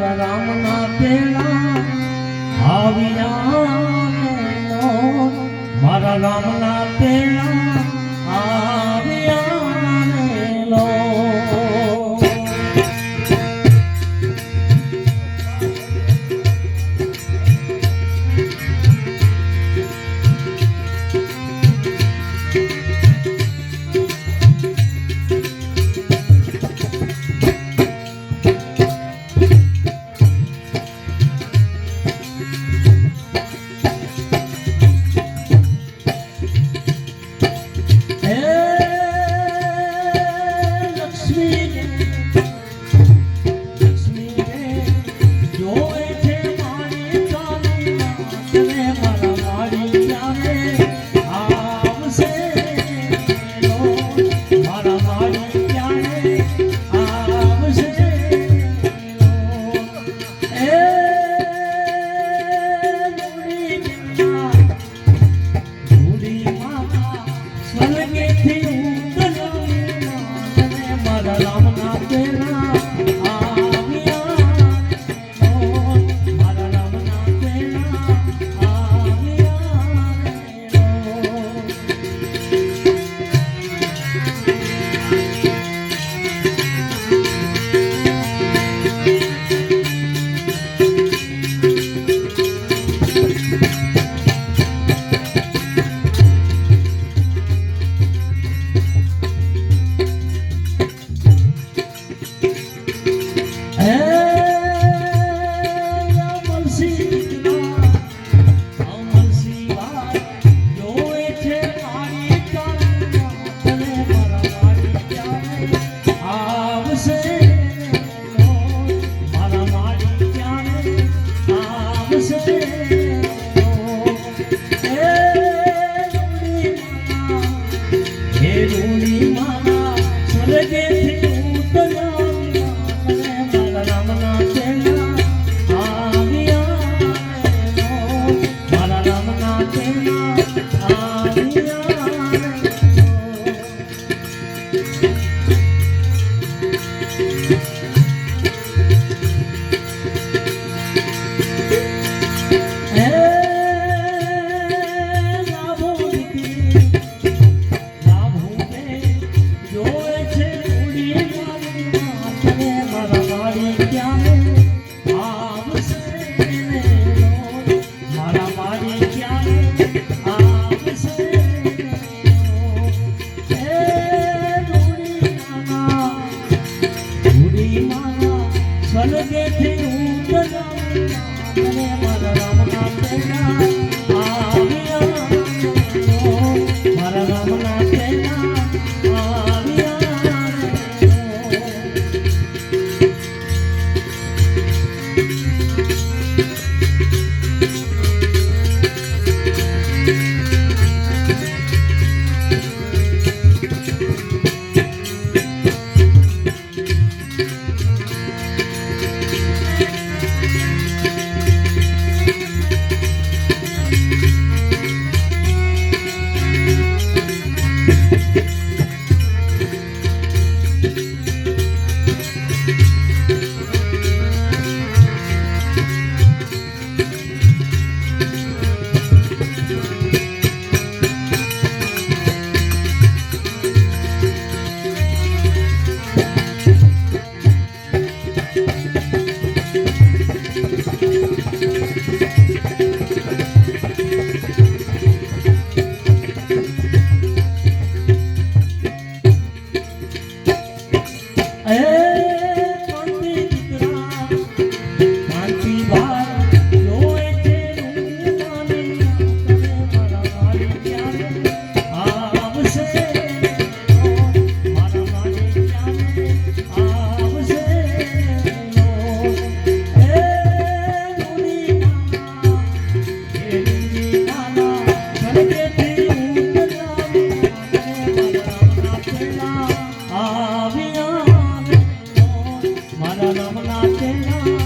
મારા રામના પેલા. આવ્યા મારા રામના પેલા living. મારે ત્યાં কাটে না